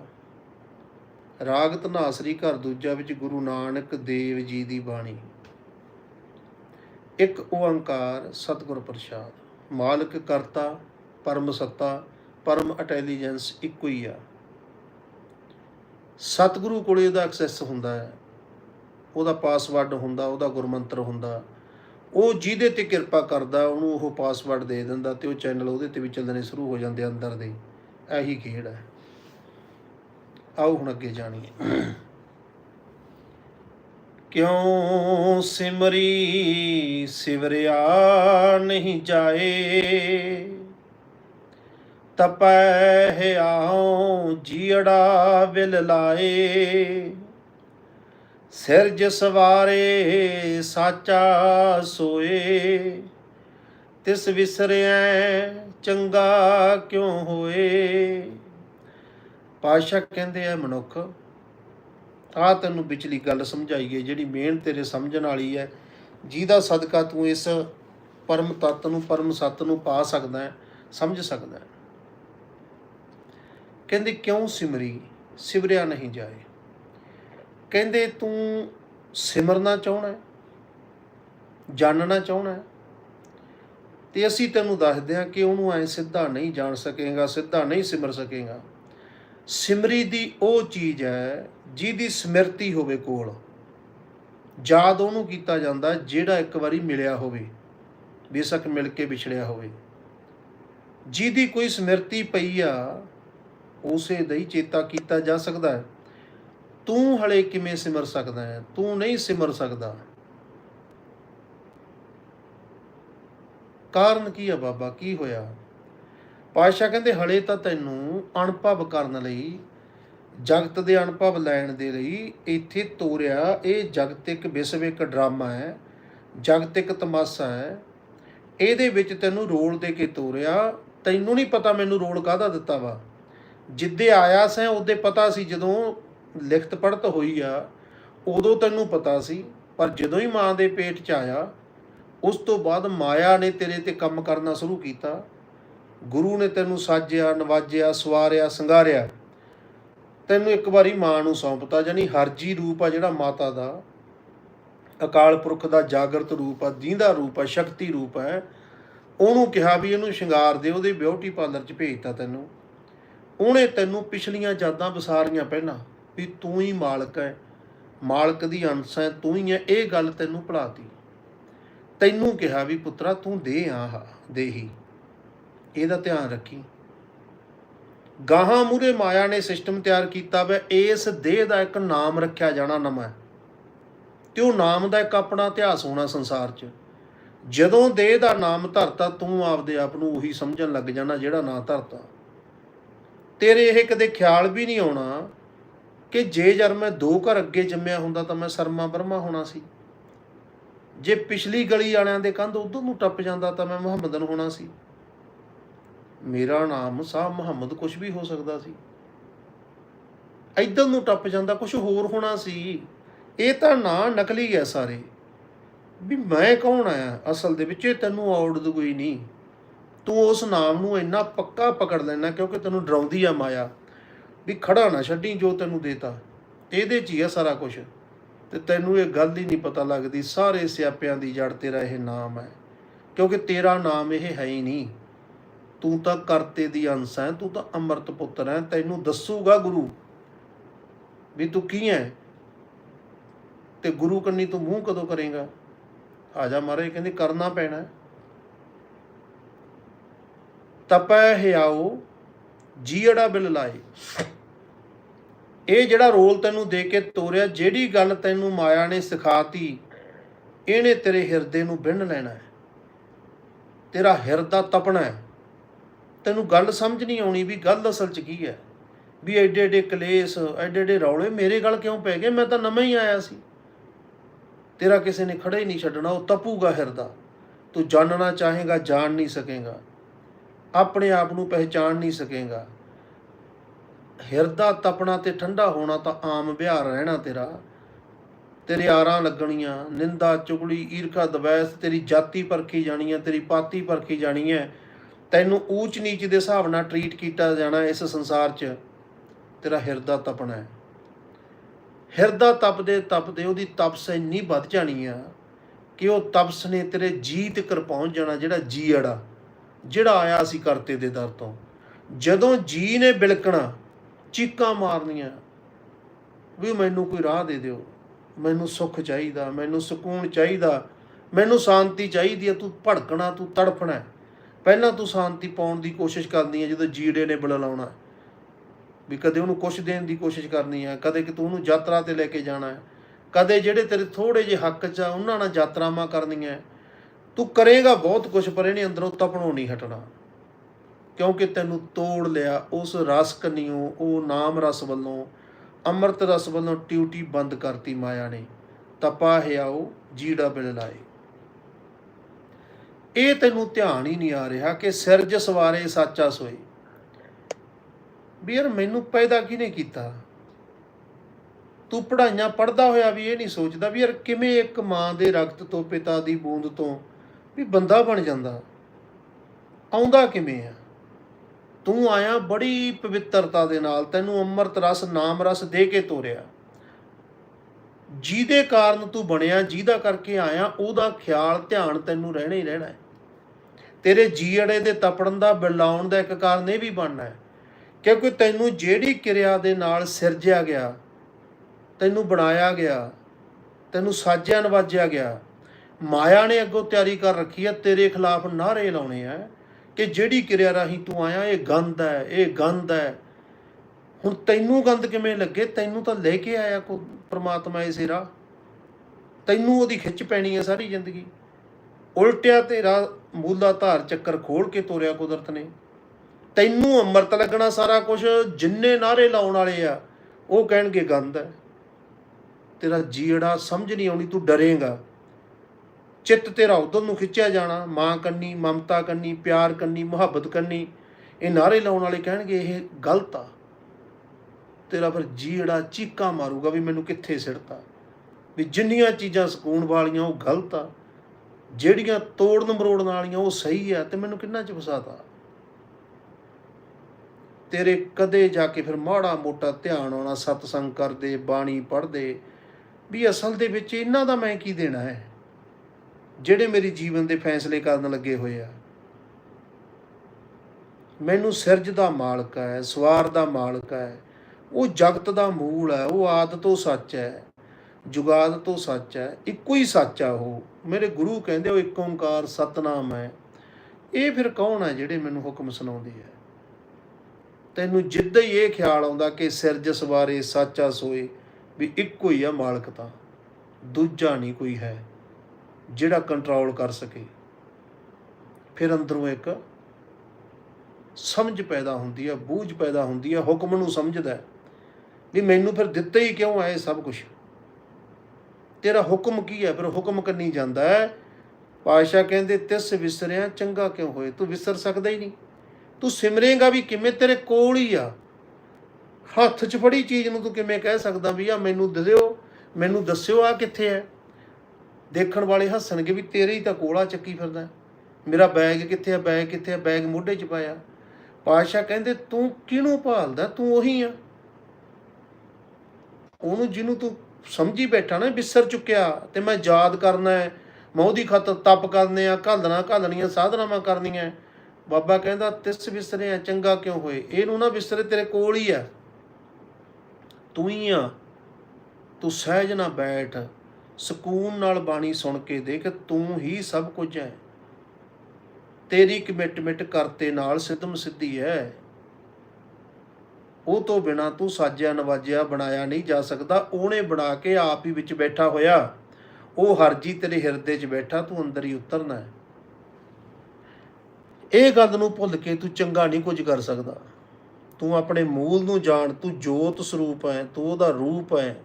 ਰਾਗ ਤਨਾਸਰੀ ਘਰ ਦੂਜਾ ਵਿੱਚ ਗੁਰੂ ਨਾਨਕ ਦੇਵ ਜੀ ਦੀ ਬਾਣੀ। ਇੱਕ ਓੰਕਾਰ ਸਤਿਗੁਰ ਪ੍ਰਸਾਦ। ਮਾਲਕ ਕਰਤਾ, ਪਰਮ ਸੱਤਾ, ਪਰਮ ਇੰਟੈਲੀਜੈਂਸ ਇੱਕੋ ਹੀ ਆ। ਸਤਿਗੁਰੂ ਕੋਲੇ ਉਹਦਾ ਐਕਸੈਸ ਹੁੰਦਾ ਹੈ। ਉਹਦਾ ਪਾਸਵਰਡ ਹੁੰਦਾ, ਉਹਦਾ ਗੁਰਮੰਤਰ ਹੁੰਦਾ। ਉਹ ਜਿਹਦੇ ਤੇ ਕਿਰਪਾ ਕਰਦਾ, ਉਹਨੂੰ ਉਹ ਪਾਸਵਰਡ ਦੇ ਦਿੰਦਾ ਤੇ ਉਹ ਚੈਨਲ ਉਹਦੇ ਤੇ ਵੀ ਚੱਲਣੇ ਸ਼ੁਰੂ ਹੋ ਜਾਂਦੇ ਅੰਦਰ ਦੇ। ਇਹੀ ਖੇਡ ਹੈ। ਆਓ ਹੁਣ ਅੱਗੇ ਜਾਣੀਏ। ਕਿਉਂ ਸਿਮਰੀ ਸਿਵਰਿਆ ਨਹੀਂ ਜਾਏ? ਤਪੈ ਹਿਆਉ ਜੀੜਾ ਵਿਲ ਲਾਏ। ਸਿਰ ਜਿਸ ਵਾਰੇ ਸਾਚਾ ਸੋਏ। ਤਿਸ ਵਿਸਰਿਐ ਚੰਗਾ ਕਿਉ ਹੋਏ? ਪਾਤਸ਼ਾਹ ਕਹਿੰਦੇ ਆ ਮਨੁੱਖ ਆ ਤੈਨੂੰ ਵਿਚਲੀ ਗੱਲ ਸਮਝਾਈਏ, ਜਿਹੜੀ ਮੇਨ ਤੇਰੇ ਸਮਝਣ ਵਾਲੀ ਹੈ, ਜਿਹਦਾ ਸਦਕਾ ਤੂੰ ਇਸ ਪਰਮ ਤੱਤ ਨੂੰ, ਪਰਮ ਸੱਤ ਨੂੰ ਪਾ ਸਕਦਾ ਹੈ, ਸਮਝ ਸਕਦਾ ਹੈ। ਕਹਿੰਦੇ, ਕਿਉਂ ਸਿਮਰੀ? ਸਿਵਰਿਆ ਨਹੀਂ ਜਾਏ। ਕਹਿੰਦੇ, ਤੂੰ ਸਿਮਰਨਾ ਚਾਹਣਾ ਹੈ, ਜਾਣਨਾ ਚਾਹਣਾ ਹੈ? ਤੇ ਅਸੀਂ ਤੈਨੂੰ ਦੱਸਦੇ ਹਾਂ ਕਿ ਉਹਨੂੰ ਐ ਸਿੱਧਾ ਨਹੀਂ ਜਾਣ ਸਕੇਗਾ, ਸਿੱਧਾ ਨਹੀਂ ਸਿਮਰ ਸਕੇਗਾ। ਸਿਮਰੀ ਦੀ ਉਹ ਚੀਜ਼ ਹੈ ਜਿਹਦੀ ਸਮਿਰਤੀ ਹੋਵੇ ਕੋਲ। ਯਾਦ ਉਹਨੂੰ ਕੀਤਾ ਜਾਂਦਾ ਜਿਹੜਾ ਇੱਕ ਵਾਰੀ ਮਿਲਿਆ ਹੋਵੇ, ਬੇਸ਼ੱਕ ਮਿਲ ਕੇ ਵਿਛੜਿਆ ਹੋਵੇ। ਜਿਹਦੀ ਕੋਈ ਸਮਿਰਤੀ ਪਈ ਆ, ਉਸੇ ਦਾ ਹੀ ਚੇਤਾ ਕੀਤਾ ਜਾ ਸਕਦਾ ਹੈ। ਤੂੰ ਹਲੇ ਕਿਵੇਂ ਸਿਮਰ ਸਕਦਾ ਹੈ? ਤੂੰ ਨਹੀਂ ਸਿਮਰ ਸਕਦਾ। ਕਾਰਨ ਕੀ ਆ ਬਾਬਾ? ਕੀ ਹੋਇਆ? ਪਾਤਸ਼ਾਹ ਕਹਿੰਦੇ, ਹਲੇ ਤਾਂ ਤੈਨੂੰ ਅਨੁਭਵ ਕਰਨ ਲਈ, ਜਗਤ ਦੇ ਅਨੁਭਵ ਲੈਣ ਦੇ ਲਈ ਇੱਥੇ ਤੋਰਿਆ, ਇਹ ਜਗਤ ਇੱਕ ਵਿਸ਼ਵ ਇੱਕ ਡਰਾਮਾ ਹੈ, ਜਗਤ ਇੱਕ ਤਮਾਸ਼ਾ ਹੈ। ਇਹਦੇ ਵਿੱਚ ਤੈਨੂੰ ਰੋਲ ਦੇ ਕੇ ਤੋਰਿਆ। ਤੈਨੂੰ ਨਹੀਂ ਪਤਾ ਮੈਨੂੰ ਰੋਲ ਕਾਹਦਾ ਦਿੱਤਾ ਵਾ। ਜਿੱਦੇ ਆਇਆ ਸੈਂ, ਉਹਦੇ ਪਤਾ ਸੀ ਜਦੋਂ ਲਿਖਤ ਪੜਤ ਹੋਈ ਆ, ਉਦੋਂ ਤੈਨੂੰ ਪਤਾ ਸੀ। ਪਰ ਜਦੋਂ ਹੀ ਮਾਂ ਦੇ ਪੇਟ 'ਚ ਆਇਆ, ਉਸ ਤੋਂ ਬਾਅਦ ਮਾਇਆ ਨੇ ਤੇਰੇ ਤੇ ਕੰਮ ਕਰਨਾ ਸ਼ੁਰੂ ਕੀਤਾ। ਗੁਰੂ ਨੇ ਤੈਨੂੰ ਸਾਜਿਆ, ਨਵਾਜਿਆ, ਸਵਾਰਿਆ, ਸੰਗਾਰਿਆ। ਤੈਨੂੰ ਇੱਕ ਵਾਰੀ ਮਾਂ ਨੂੰ ਸੌਂਪਤਾ ਜਾਨੀ ਹਰਜੀ ਰੂਪ ਆ ਜਿਹੜਾ ਮਾਤਾ ਦਾ, ਅਕਾਲ ਪੁਰਖ ਦਾ ਜਾਗਰਤ ਰੂਪ ਆ, ਦੀਂਦਾ ਰੂਪ ਆ, ਸ਼ਕਤੀ ਰੂਪ ਹੈ ਉਹਨੂੰ ਕਿਹਾ ਵੀ ਇਹਨੂੰ ਸ਼ਿੰਗਾਰ ਦੇ, ਉਹਦੇ ਬਿਊਟੀ ਪਾਰਲਰ 'ਚ ਭੇਜਤਾ ਤੈਨੂੰ। ਉਹਨੇ ਤੈਨੂੰ ਪਿਛਲੀਆਂ ਯਾਦਾਂ ਵਿਸਾਰੀਆਂ ਪਹਿਲਾਂ ਵੀ ਤੂੰ ਹੀ ਮਾਲਕ ਹੈ ਮਾਲਕ ਦੀ ਅੰਸ਼ ਹੈ ਤੂੰ ਹੀ ਹੈ ਇਹ ਗੱਲ ਤੈਨੂੰ ਭੁਲਾਤੀ। ਤੈਨੂੰ ਕਿਹਾ ਵੀ ਪੁੱਤਰਾ ਤੂੰ ਦੇ ਆਹ ਦੇਹੀ। ਇਹਦਾ ਧਿਆਨ ਰੱਖੀ। ਗਾਹਾਂ ਮੂਰੇ ਮਾਇਆ ਨੇ ਸਿਸਟਮ ਤਿਆਰ ਕੀਤਾ ਵੈ, ਇਸ ਦੇਹ ਦਾ ਇੱਕ ਨਾਮ ਰੱਖਿਆ ਜਾਣਾ ਨਵਾਂ ਤੇ ਉਹ ਨਾਮ ਦਾ ਇੱਕ ਆਪਣਾ ਇਤਿਹਾਸ ਹੋਣਾ ਸੰਸਾਰ 'ਚ। ਜਦੋਂ ਦੇਹ ਦਾ ਨਾਮ ਧਰਤਾ, ਤੂੰ ਆਪਦੇ ਆਪ ਨੂੰ ਉਹੀ ਸਮਝਣ ਲੱਗ ਜਾਣਾ ਜਿਹੜਾ ਨਾ ਧਰਤਾ। ਤੇਰੇ ਇਹ ਕਦੇ ਖਿਆਲ ਵੀ ਨਹੀਂ ਆਉਣਾ ਕਿ ਜੇ ਜਰ ਮੈਂ ਦੋ ਘਰ ਅੱਗੇ ਜੰਮਿਆ ਹੁੰਦਾ ਤਾਂ ਮੈਂ ਸਰਮਾ ਬਰਮਾ ਹੋਣਾ ਸੀ। ਜੇ ਪਿਛਲੀ ਗਲੀ ਵਾਲਿਆਂ ਦੇ ਕੰਧ ਉਧਰ ਨੂੰ ਟੱਪ ਜਾਂਦਾ ਤਾਂ ਮੈਂ ਮੁਹੰਮਦਨ ਹੋਣਾ ਸੀ। ਮੇਰਾ ਨਾਮ ਸਾਹ ਮੁਹੰਮਦ ਕੁਝ ਵੀ ਹੋ ਸਕਦਾ ਸੀ। ਇੱਧਰ ਨੂੰ ਟੱਪ ਜਾਂਦਾ ਕੁਝ ਹੋਰ ਹੋਣਾ ਸੀ। ਇਹ ਤਾਂ ਨਾਂ ਨਕਲੀ ਹੈ ਸਾਰੇ। ਵੀ ਮੈਂ ਕੌਣ ਆਇਆ? ਅਸਲ ਦੇ ਵਿੱਚ ਇਹ ਤੈਨੂੰ ਔੜਦ ਕੋਈ ਨਹੀਂ। ਤੂੰ ਉਸ ਨਾਮ ਨੂੰ ਇੰਨਾ ਪੱਕਾ ਪਕੜ ਲੈਣਾ ਕਿਉਂਕਿ ਤੈਨੂੰ ਡਰਾਉਂਦੀ ਆ ਮਾਇਆ। ਵੀ ਖੜਾ ਨਾ ਛੱਡੀ ਜੋ ਤੈਨੂੰ ਦੇਤਾ। ਇਹਦੇ 'ਚ ਹੀ ਆ ਸਾਰਾ ਕੁਝ ਤੇ ਤੈਨੂੰ ਇਹ ਗੱਲ ਹੀ ਨਹੀਂ ਪਤਾ ਲੱਗਦੀ, ਸਾਰੇ ਸਿਆਪਿਆਂ ਦੀ ਜੜ ਤੇਰਾ ਇਹ ਨਾਮ ਹੈ। ਕਿਉਂਕਿ ਤੇਰਾ ਨਾਮ ਇਹ ਹੈ ਹੀ ਨਹੀਂ। ਤੂੰ ਤਾਂ ਕਰਤੇ ਦੀ ਅੰਸ਼ ਹੈ, ਤੂੰ ਤਾਂ ਅੰਮ੍ਰਿਤ ਪੁੱਤਰ ਹੈ, ਤੈਨੂੰ ਦੱਸੂਗਾ ਗੁਰੂ ਵੀ ਤੂੰ ਕੀ ਹੈ? ਤੇ ਗੁਰੂ ਕੰਨੀ ਤੂੰ ਮੂੰਹ ਕਦੋਂ ਕਰੇਗਾ? ਆਜਾ ਮਹਾਰਾਜ ਕਹਿੰਦੇ ਕਰਨਾ ਪੈਣਾ ਹੈ। ਤਪੈ ਹਿਆਓ ਜੀੜਾ ਬਿਲ ਲਾਏ। ਇਹ ਜਿਹੜਾ ਰੋਲ ਤੈਨੂੰ ਦੇ ਕੇ ਤੋਰਿਆ, ਜਿਹੜੀ ਗੱਲ ਤੈਨੂੰ ਮਾਇਆ ਨੇ ਸਿਖਾਤੀ, ਇਹਨੇ ਤੇਰੇ ਹਿਰਦੇ ਨੂੰ ਬਿੰਨ ਲੈਣਾ ਹੈ। ਤੇਰਾ ਹਿਰਦਾ ਤਪਣਾ ਹੈ। ਤੈਨੂੰ ਗੱਲ ਸਮਝ ਨਹੀਂ ਆਉਣੀ ਵੀ ਗੱਲ ਅਸਲ 'ਚ ਕੀ ਹੈ? ਵੀ ਐਡੇ ਐਡੇ ਕਲੇਸ਼, ਐਡੇ ਐਡੇ ਰੌਲੇ ਮੇਰੇ ਗੱਲ ਕਿਉਂ ਪੈ ਗਏ? ਮੈਂ ਤਾਂ ਨਵਾਂ ਹੀ ਆਇਆ ਸੀ। ਤੇਰਾ ਕਿਸੇ ਨੇ ਖੜਾ ਹੀ ਨਹੀਂ ਛੱਡਣਾ, ਉਹ ਤਪੂਗਾ ਹਿਰਦਾ। ਤੂੰ ਜਾਣਨਾ ਚਾਹੇਗਾ, ਜਾਣ ਨਹੀਂ ਸਕੇਗਾ। ਆਪਣੇ ਆਪ ਨੂੰ ਪਹਿਚਾਨ ਨਹੀਂ ਸਕੇਗਾ। ਹਿਰਦਾ ਤਪਣਾ ਤੇ ਠੰਡਾ ਹੋਣਾ ਤਾਂ ਆਮ ਵਿਹਾਰ ਰਹਿਣਾ ਤੇਰਾ। ਤੇਰੇ ਆਰਾਂ ਲੱਗਣੀਆਂ, ਨਿੰਦਾ, ਚੁਗਲੀ, ਈਰਖਾ, ਦਵੈਸ ਤੇਰੀ ਜਾਤੀ ਪਰਖੀ ਜਾਣੀ ਹੈ, ਤੇਰੀ ਪਾਤੀ ਪਰਖੀ ਜਾਣੀ ਹੈ। ਤੈਨੂੰ ਊਚ ਨੀਚ ਦੇ ਹਿਸਾਬ ਨਾਲ ਟਰੀਟ ਕੀਤਾ ਜਾਣਾ ਇਸ ਸੰਸਾਰ 'ਚ, ਤੇਰਾ ਹਿਰਦਾ ਤਪਣਾ ਹੈ। ਹਿਰਦਾ ਤਪਦੇ ਤਪਦੇ ਉਹਦੀ ਤਪਸ ਇੰਨੀ ਵੱਧ ਜਾਣੀ ਆ ਕਿ ਉਹ ਤਪਸ ਨੇ ਤੇਰੇ ਜੀ ਤੱਕ ਪਹੁੰਚ ਜਾਣਾ ਜਿਹੜਾ ਜੀ ਅੜਾ, ਜਿਹੜਾ ਆਇਆ ਸੀ ਕਰਤੇ ਦੇ ਦਰ ਤੋਂ। ਜਦੋਂ ਜੀ ਨੇ ਬਿਲਕਣਾ, ਚੀਕਾਂ ਮਾਰਨੀਆਂ, ਵੀ ਮੈਨੂੰ ਕੋਈ ਰਾਹ ਦੇ ਦਿਓ, ਮੈਨੂੰ ਸੁੱਖ ਚਾਹੀਦਾ, ਮੈਨੂੰ ਸਕੂਨ ਚਾਹੀਦਾ, ਮੈਨੂੰ ਸ਼ਾਂਤੀ ਚਾਹੀਦੀ ਹੈ ਤੂੰ ਭੜਕਣਾ, ਤੂੰ ਤੜਫਣਾ। ਪਹਿਲਾਂ ਤੂੰ ਸ਼ਾਂਤੀ ਪਾਉਣ ਦੀ ਕੋਸ਼ਿਸ਼ ਕਰਨੀ ਹੈ ਜਦੋਂ ਜੀੜੇ ਨੇ ਬੁਲਾਉਣਾ ਵੀ ਕਦੇ ਉਹਨੂੰ ਕੁਛ ਦੇਣ ਦੀ ਕੋਸ਼ਿਸ਼ ਕਰਨੀ ਹੈ ਕਦੇ ਕਿ ਤੂੰ ਉਹਨੂੰ ਯਾਤਰਾ ਤੇ ਲੈ ਕੇ ਜਾਣਾ। ਹੈ ਕਦੇ ਜਿਹੜੇ ਤੇਰੇ ਥੋੜੇ ਜਿਹੇ ਹੱਕ 'ਚ ਆ, ਉਹਨਾਂ ਨਾਲ ਯਾਤਰਾਵਾਂ ਕਰਨੀਆਂ। ਤੂੰ ਕਰੇਗਾ ਬਹੁਤ ਕੁਝ ਪਰ ਇਹਨੇ ਅੰਦਰੋਂ ਤਪਣੋਂ ਨਹੀਂ ਹਟਣਾ। ਕਿਉਂਕਿ ਤੈਨੂੰ ਤੋੜ ਲਿਆ ਉਸ ਰਸ ਕਨੀਓ ਉਹ ਨਾਮ ਰਸ ਵੱਲੋਂ, ਅੰਮ੍ਰਿਤ ਰਸ ਵੱਲੋਂ ਟਿਊਟੀ ਬੰਦ ਕਰਤੀ ਮਾਇਆ ਨੇ। ਤਪਾ ਹਿਆਓ ਜੀੜਾ ਬਿਲ ਲਾਏ। ਇਹ ਤੈਨੂੰ ਧਿਆਨ ਹੀ ਨਹੀਂ ਆ ਰਿਹਾ ਕਿ ਸਿਰਜ ਸਵਾਰੇ ਸਾਚਾ ਸੋਏ ਵੀ ਯਾਰ ਮੈਨੂੰ ਪੈਦਾ ਕਿਹਨੇ ਕੀਤਾ? ਤੂੰ ਪੜਾਈਆਂ ਪੜਦਾ ਹੋਇਆ ਵੀ ਇਹ ਨਹੀਂ ਸੋਚਦਾ ਵੀ ਯਾਰ ਕਿਵੇਂ ਇੱਕ ਮਾਂ ਦੇ ਰਕਤ ਤੋਂ ਪਿਤਾ ਦੀ ਬੂੰਦ ਤੋਂ ਵੀ ਬੰਦਾ ਬਣ ਜਾਂਦਾ। ਆਉਂਦਾ ਕਿਵੇਂ ਆ? ਤੂੰ ਆਇਆ ਬੜੀ ਪਵਿੱਤਰਤਾ ਦੇ ਨਾਲ, ਤੈਨੂੰ ਅੰਮ੍ਰਿਤ ਰਸ, ਨਾਮ ਰਸ ਦੇ ਕੇ ਤੋਰਿਆ। ਜਿਹਦੇ ਕਾਰਨ ਤੂੰ ਬਣਿਆ, ਜਿਹਦਾ ਕਰਕੇ ਆਇਆ, ਉਹਦਾ ਖਿਆਲ, ਧਿਆਨ ਤੈਨੂੰ ਰਹਿਣਾ ਹੀ ਰਹਿਣਾ ਹੈ। ਤੇਰੇ ਜੀੜੇ ਦੇ ਤਪੜਨ ਦਾ, ਬਿਲਾਉਣ ਦਾ ਇੱਕ ਕਾਰਨ ਇਹ ਵੀ ਬਣਨਾ ਹੈ ਕਿਉਂਕਿ ਤੈਨੂੰ ਜਿਹੜੀ ਕਿਰਿਆ ਦੇ ਨਾਲ ਸਿਰਜਿਆ ਗਿਆ, ਤੈਨੂੰ ਬਣਾਇਆ ਗਿਆ, ਤੈਨੂੰ ਸਾਜਿਆ ਨਵਾਜਿਆ ਗਿਆ, ਮਾਇਆ ਨੇ ਅੱਗੋਂ ਤਿਆਰੀ ਕਰ ਰੱਖੀ ਹੈ, ਤੇਰੇ ਖਿਲਾਫ ਨਾਰੇ ਲਾਉਣੇ ਆ ਕਿ ਜਿਹੜੀ ਕਿਰਿਆ ਰਾਹੀਂ ਤੂੰ ਆਇਆ, ਇਹ ਗੰਦ ਹੈ, ਇਹ ਗੰਦ ਹੈ ਹੁਣ ਤੈਨੂੰ ਗੰਦ ਕਿਵੇਂ ਲੱਗੇ? ਤੈਨੂੰ ਤਾਂ ਲੈ ਕੇ ਆਇਆ ਕੋ ਪ੍ਰਮਾਤਮਾ ਇਸੇ ਰਾਹ ਤੈਨੂੰ ਉਹਦੀ ਖਿੱਚ ਪੈਣੀ ਹੈ ਸਾਰੀ ਜ਼ਿੰਦਗੀ। ਉਲਟਿਆ ਤੇਰਾ ਮੂਲਾ ਧਾਰ ਚੱਕਰ ਖੋਲ ਕੇ ਤੋਰਿਆ ਕੁਦਰਤ ਨੇ। ਤੈਨੂੰ ਅੰਮ੍ਰਿਤ ਲੱਗਣਾ ਸਾਰਾ ਕੁਝ ਜਿੰਨੇ ਨਾਰੇ ਲਾਉਣ ਵਾਲੇ ਆ, ਉਹ ਕਹਿਣਗੇ ਗੰਦ ਹੈ। ਤੇਰਾ ਜੀੜਾ ਸਮਝ ਨਹੀਂ ਆਉਣੀ, ਤੂੰ ਡਰੇਗਾ। ਚਿੱਤ ਤੇਰਾ ਉਧਰ ਨੂੰ ਖਿੱਚਿਆ ਜਾਣਾ। ਮਾਂ ਕੰਨੀ, ਮਮਤਾ ਕੰਨੀ, ਪਿਆਰ ਕੰਨੀ, ਮੁਹੱਬਤ ਕੰਨੀ। ਇਹ ਨਾਰੇ ਲਾਉਣ ਵਾਲੇ ਕਹਿਣਗੇ, ਇਹ ਗਲਤ ਆ। ਤੇਰਾ ਫਿਰ ਜੀੜਾ ਚੀਕਾਂ ਮਾਰੂਗਾ ਵੀ ਮੈਨੂੰ ਕਿੱਥੇ ਸਿੜਤਾ? ਵੀ ਜਿੰਨੀਆਂ ਚੀਜ਼ਾਂ ਸਕੂਨ ਵਾਲੀਆਂ ਉਹ ਗਲਤ ਆ, ਜਿਹੜੀਆਂ ਤੋੜਨ ਮਰੋੜਨ ਵਾਲੀਆਂ ਉਹ ਸਹੀ ਆ, ਤੇ ਮੈਨੂੰ ਕਿੰਨਾ ਚ ਫਸਾਤਾ ਤੇਰੇ ਕਦੇ ਜਾ ਕੇ ਫਿਰ ਮਾੜਾ ਮੋਟਾ ਧਿਆਨ ਆਉਣਾ, ਸਤਸੰਗ ਕਰਦੇ, ਬਾਣੀ ਪੜ੍ਹਦੇ, ਵੀ ਅਸਲ ਦੇ ਵਿੱਚ ਇਹਨਾਂ ਦਾ ਮੈਂ ਕੀ ਦੇਣਾ ਹੈ? ਜਿਹੜੇ ਮੇਰੇ ਜੀਵਨ ਦੇ ਫੈਸਲੇ ਕਰਨ ਲੱਗੇ ਹੋਏ ਆ। ਮੈਨੂੰ ਸਿਰਜ ਦਾ ਮਾਲਕ ਹੈ, ਸਵਾਰ ਦਾ ਮਾਲਕ ਹੈ ਉਹ ਜਗਤ ਦਾ ਮੂਲ ਹੈ, ਉਹ ਆਦ ਤੋਂ ਸੱਚ ਹੈ, ਜੁਗਾਦ ਤੋਂ ਸੱਚ ਹੈ, ਇੱਕੋ ਹੀ ਸੱਚ ਆ ਉਹ। ਮੇਰੇ ਗੁਰੂ ਕਹਿੰਦੇ, ਉਹ ਇੱਕ ਓੰਕਾਰ ਸਤਨਾਮ ਹੈ। ਇਹ ਫਿਰ ਕੌਣ ਹੈ ਜਿਹੜੇ ਮੈਨੂੰ ਹੁਕਮ ਸੁਣਾਉਂਦੇ ਆ ਤੈਨੂੰ ਜਿੱਦਾਂ ਹੀ ਇਹ ਖਿਆਲ ਆਉਂਦਾ ਕਿ ਸਿਰਜਸ ਬਾਰੇ ਸੱਚਾ ਸੋਏ, ਵੀ ਇੱਕੋ ਹੀ ਆ ਮਾਲਕ ਤਾਂ। ਦੂਜਾ ਨਹੀਂ ਕੋਈ ਹੈ ਜਿਹੜਾ ਕੰਟਰੋਲ ਕਰ ਸਕੇ। ਫਿਰ ਅੰਦਰੋਂ ਇੱਕ ਸਮਝ ਪੈਦਾ ਹੁੰਦੀ ਹੈ ਬੂਝ ਪੈਦਾ ਹੁੰਦੀ ਹੈ ਹੁਕਮ ਨੂੰ ਸਮਝਦਾ ਹੈ। ਵੀ ਮੈਨੂੰ ਫਿਰ ਦਿੱਤਾ ਹੀ ਕਿਉਂ ਹੈ ਇਹ ਸਭ ਕੁਝ ਤੇਰਾ ਹੁਕਮ ਕੀ ਹੈ ਫਿਰ ਹੁਕਮ ਕੰਨੀ ਜਾਂਦਾ ਹੈ ਪਾਸ਼ਾ ਕਹਿੰਦੇ, ਤਿਸ ਵਿਸਰਿਆ, ਚੰਗਾ ਕਿਉਂ ਹੋਏ? ਤੂੰ ਵਿਸਰ ਸਕਦਾ ਹੀ ਨਹੀਂ। ਤੂੰ ਸਿਮਰੇਗਾ ਵੀ ਕਿਵੇਂ ਤੇਰੇ ਕੋਲ ਹੀ ਆ। ਹੱਥ 'ਚ ਫੜੀ ਚੀਜ਼ ਨੂੰ ਤੂੰ ਕਿਵੇਂ ਕਹਿ ਸਕਦਾ ਵੀ ਆ, ਮੈਨੂੰ ਦਿਓ, ਮੈਨੂੰ ਦੱਸਿਓ ਆ ਕਿੱਥੇ ਹੈ। ਦੇਖਣ ਵਾਲੇ ਹੱਸਣਗੇ ਵੀ ਤੇਰੇ ਹੀ ਤਾਂ ਕੋਲਾ ਚੱਕੀ ਫਿਰਦਾ ਮੇਰਾ ਬੈਗ ਕਿੱਥੇ ਹੈ ਬੈਗ ਕਿੱਥੇ ਹੈ ਬੈਗ ਮੋਢੇ 'ਚ ਪਾਇਆ। ਪਾਸ਼ਾ ਕਹਿੰਦੇ, ਤੂੰ ਕਿਹਨੂੰ ਭਾਲਦਾ? ਤੂੰ ਉਹੀ ਆ। ਉਹਨੂੰ ਜਿਹਨੂੰ ਤੂੰ ਸਮਝੀ ਬੈਠਾ ਨਾ ਵਿਸਰ ਚੁੱਕਿਆ ਤੇ ਮੈਂ ਯਾਦ ਕਰਨਾ ਹੈ, ਮੈਂ ਉਹਦੀ ਖਾਤਰ ਤਪ ਕਰਨੇ ਆ, ਘਾਲਣਾ ਘਾਲਣੀਆਂ ਸਾਧਨਾਵਾਂ ਕਰਨੀਆਂ ਬਾਬਾ ਕਹਿੰਦਾ, ਤਿਸ ਵਿਸਰੇ ਆ ਚੰਗਾ ਕਿਉਂ ਹੋਏ? ਇਹਨੂੰ ਨਾ ਵਿਸਰੇ ਤੇਰੇ ਕੋਲ ਹੀ ਆ। ਤੂੰ ਹੀ ਆ। ਤੂੰ ਸਹਿਜ ਨਾ ਬੈਠ। ਸਕੂਨ ਨਾਲ ਬਾਣੀ ਸੁਣ ਕੇ ਦੇਖ, ਤੂੰ ਹੀ ਸਭ ਕੁਝ ਹੈ। ਤੇਰੀ ਕਮਿਟਮੈਂਟ ਕਰਤੇ ਨਾਲ ਸਿੱਧਮ ਸਿੱਧੀ ਹੈ। ਉਹ ਤੋਂ ਬਿਨਾ ਤੂੰ ਸਾਜਿਆ ਨਵਾਜਿਆ ਬਣਾਇਆ ਨਹੀਂ ਜਾ ਸਕਦਾ। ਉਹਨੇ ਬਣਾ ਕੇ ਆਪ ਹੀ ਵਿੱਚ ਬੈਠਾ ਹੋਇਆ। ਉਹ ਹਰਜੀ ਤੇਰੇ ਹਿਰਦੇ 'ਚ ਬੈਠਾ, ਤੂੰ ਅੰਦਰ ਹੀ ਉਤਰਨਾ ਹੈ। ਇਹ ਗੱਲ ਨੂੰ ਭੁੱਲ ਕੇ ਤੂੰ ਚੰਗਾ ਨਹੀਂ ਕੁਝ ਕਰ ਸਕਦਾ। ਤੂੰ ਆਪਣੇ ਮੂਲ ਨੂੰ ਜਾਣ, ਤੂੰ ਜੋਤ ਸਰੂਪ ਹੈ, ਤੂੰ ਉਹਦਾ ਰੂਪ ਹੈ।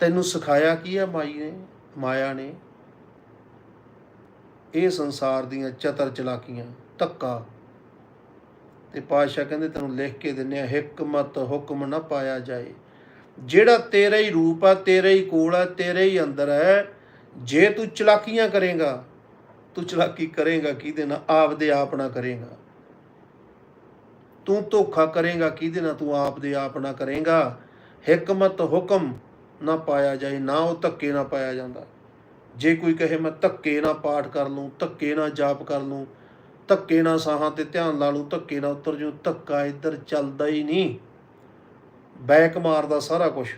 ਤੈਨੂੰ ਸਿਖਾਇਆ ਕੀ ਹੈ ਮਾਈ ਨੇ, ਮਾਇਆ ਨੇ? ਇਹ ਸੰਸਾਰ ਦੀਆਂ ਚਤਰ ਚਲਾਕੀਆਂ, ਧੱਕਾ। ਤੇ ਪਾਤਸ਼ਾਹ ਕਹਿੰਦੇ, ਤੈਨੂੰ ਲਿਖ ਕੇ ਦਿੰਨੇ ਆ, ਹਕਮਤ ਹੁਕਮ ਨਾ ਪਾਇਆ ਜਾਏ। ਜਿਹੜਾ ਤੇਰਾ ਹੀ ਰੂਪ ਆ, ਤੇਰਾ ਹੀ ਕੋਲ ਆ, ਤੇਰੇ ਹੀ ਅੰਦਰ ਹੈ ਜੇ ਤੂੰ ਚਲਾਕੀਆਂ ਕਰੇਗਾ, ਤੂੰ ਚਲਾਕੀ ਕਰੇਗਾ ਕਿਹਦੇ ਨਾਲ? ਆਪਦੇ ਆਪ ਨਾ ਕਰੇਗਾ। ਤੂੰ ਧੋਖਾ ਕਰੇਗਾ ਕਿਹਦੇ ਨਾਲ? ਤੂੰ ਆਪਦੇ ਆਪ ਨਾ ਕਰੇਗਾ। ਹਕਮਤ ਹੁਕਮ ਨਾ ਪਾਇਆ ਜਾਏ, ਨਾ ਉਹ ਧੱਕੇ ਨਾ ਪਾਇਆ ਜਾਂਦਾ। ਜੇ ਕੋਈ ਕਹੇ, ਮੈਂ ਧੱਕੇ ਨਾਲ ਪਾਠ ਕਰ ਲੂੰ, ਧੱਕੇ ਨਾਲ ਜਾਪ ਕਰ ਲੂੰ ਧੱਕੇ ਨਾਲ ਸਾਹਾਂ ਤੇ ਧਿਆਨ ਲਾ ਲੂੰ ਧੱਕੇ ਨਾਲ ਉਤਰ ਜੂ ਧੱਕਾ ਇੱਧਰ ਚੱਲਦਾ ਹੀ ਨਹੀਂ। ਬੈਕ ਮਾਰਦਾ ਸਾਰਾ ਕੁਝ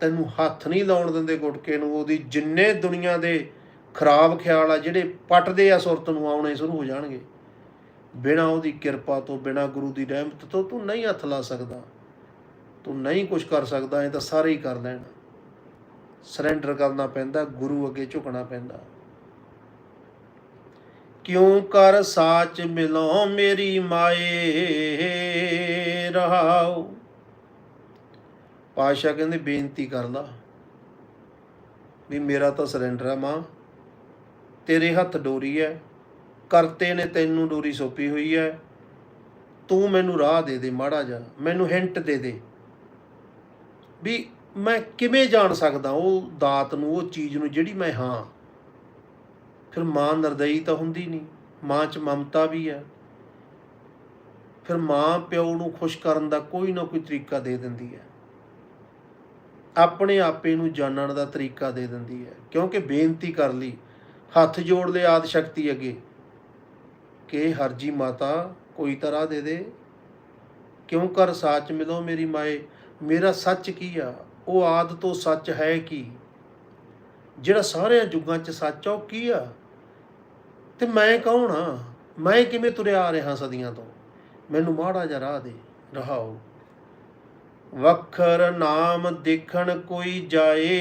ਤੈਨੂੰ ਹੱਥ ਨਹੀਂ ਲਾਉਣ ਦਿੰਦੇ ਗੁਟਕੇ ਨੂੰ, ਉਹਦੀ ਜਿੰਨੇ ਦੁਨੀਆ ਦੇ ਖਰਾਬ ਖਿਆਲ ਆ, ਜਿਹੜੇ ਪੱਟਦੇ ਆ ਸੁਰਤ ਨੂੰ, ਆਉਣੇ ਸ਼ੁਰੂ ਹੋ ਜਾਣਗੇ। ਬਿਨਾ ਉਹਦੀ ਕਿਰਪਾ ਤੋਂ, ਬਿਨਾ ਗੁਰੂ ਦੀ ਰਹਿਮਤ ਤੋਂ ਤੂੰ ਨਹੀਂ ਹੱਥ ਲਾ ਸਕਦਾ। ਤੂੰ ਨਹੀਂ ਕੁਝ ਕਰ ਸਕਦਾ, ਇਹ ਤਾਂ ਸਾਰੇ ਹੀ ਕਰ ਲੈਣ। ਸਰੈਂਡਰ ਕਰਨਾ ਪੈਂਦਾ, ਗੁਰੂ ਅੱਗੇ ਝੁਕਣਾ ਪੈਂਦਾ। ਕਿਉਂ ਕਰ ਸਾਚ ਮਿਲੋ ਮੇਰੀ ਮਾਏ, ਰਹਾਉ। ਪਾਸ਼ਾ ਕਹਿੰਦੇ, ਬੇਨਤੀ ਕਰਦਾ ਵੀ ਮੇਰਾ ਤਾਂ ਸਰੈਂਡਰ ਹੈ ਮਾਂ। ਤੇਰੇ ਹੱਥ ਡੋਰੀ ਹੈ ਕਰਤੇ ਨੇ ਤੈਨੂੰ ਡੋਰੀ ਸੌਪੀ ਹੋਈ ਹੈ ਤੂੰ ਮੈਨੂੰ ਰਾਹ ਦੇ ਦੇ ਮਾੜਾ ਜਾ ਮੈਨੂੰ ਹਿੰਟ ਦੇ ਦੇ। ਵੀ ਮੈਂ ਕਿਵੇਂ ਜਾਣ ਸਕਦਾ ਉਹ ਦਾਤ ਨੂੰ, ਉਹ ਚੀਜ਼ ਨੂੰ ਜਿਹੜੀ ਮੈਂ ਹਾਂ। ਫਿਰ ਮਾਂ ਨਰਦਈ ਤਾਂ ਹੁੰਦੀ ਨਹੀਂ, ਮਾਂ 'ਚ ਮਮਤਾ ਵੀ ਹੈ। ਫਿਰ ਮਾਂ ਪਿਓ ਨੂੰ ਖੁਸ਼ ਕਰਨ ਦਾ ਕੋਈ ਨਾ ਕੋਈ ਤਰੀਕਾ ਦੇ ਦਿੰਦੀ ਹੈ। ਆਪਣੇ ਆਪੇ ਨੂੰ ਜਾਣਨ ਦਾ ਤਰੀਕਾ ਦੇ ਦਿੰਦੀ ਹੈ, ਕਿਉਂਕਿ ਬੇਨਤੀ ਕਰ ਲਈ, ਹੱਥ ਜੋੜ ਲਏ ਆਦ ਸ਼ਕਤੀ ਅੱਗੇ, ਕਿ ਹਰਜੀ ਮਾਤਾ ਕੋਈ ਤਰ੍ਹਾਂ ਦੇ ਦੇ। ਕਿਉਂ ਕਰ ਸੱਚ ਮਿਲੋ ਮੇਰੀ ਮਾਏ, ਮੇਰਾ ਸੱਚ ਕੀ ਆ? ਉਹ ਆਦ ਤੋਂ ਸੱਚ ਹੈ ਕੀ? ਜਿਹੜਾ ਸਾਰਿਆਂ ਯੁੱਗਾਂ 'ਚ ਸੱਚ ਆ, ਉਹ ਕੀ ਆ? ਤੇ ਮੈਂ ਕੌਣ ਆ ਮੈਂ ਕਿਵੇਂ ਤੁਰਿਆ ਆ ਰਿਹਾ ਸਦੀਆਂ ਤੋਂ? ਮੈਨੂੰ ਮਾੜਾ ਜਿਹਾ ਰਾਹ ਦੇ, ਰਹਾਓ। ਵਖਰ ਨਾਮ ਦੇਖਣ ਕੋਈ ਜਾਏ।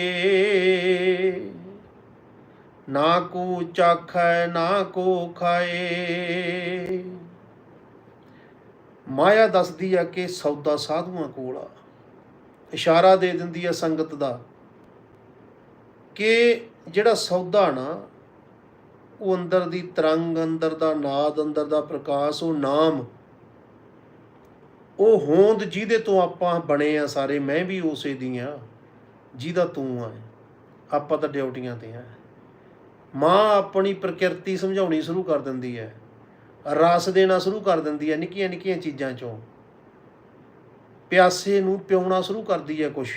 ਨਾ ਕੋ ਚਾਖੈ, ਨਾ ਕੋ ਖਾਏ। ਮਾਇਆ ਦੱਸਦੀ ਆ ਕਿ ਸੌਦਾ ਸਾਧੂਆਂ ਕੋਲ ਆ। ਇਸ਼ਾਰਾ ਦੇ ਦਿੰਦੀ ਆ ਸੰਗਤ ਦਾ ਕਿ ਜਿਹੜਾ ਸੌਦਾ ਨਾ ਉਹ ਅੰਦਰ ਦੀ ਤਰੰਗ, ਅੰਦਰ ਦਾ ਨਾਦ, ਅੰਦਰ ਦਾ ਪ੍ਰਕਾਸ਼, ਉਹ ਨਾਮ, ਉਹ ਹੋਂਦ ਜਿਹਦੇ ਤੋਂ ਆਪਾਂ ਬਣੇ ਆ ਸਾਰੇ, ਮੈਂ ਵੀ ਉਸੇ ਦੀ ਆ, ਜਿਹਦਾ ਤੂੰ ਆ। ਆਪਾਂ ਤਾਂ ਡਿਊਟੀਆਂ ਤੇ ਆ। ਮਾਂ ਆਪਣੀ ਪ੍ਰਕਿਰਤੀ ਸਮਝਾਉਣੀ ਸ਼ੁਰੂ ਕਰ ਦਿੰਦੀ ਹੈ। ਰਸ ਦੇਣਾ ਸ਼ੁਰੂ ਕਰ ਦਿੰਦੀ ਹੈ ਨਿੱਕੀਆਂ ਨਿੱਕੀਆਂ ਚੀਜ਼ਾਂ ਚੋਂ। ਪਿਆਸੇ ਨੂੰ ਪਿਉਣਾ ਸ਼ੁਰੂ ਕਰਦੀ ਹੈ ਕੁਛ,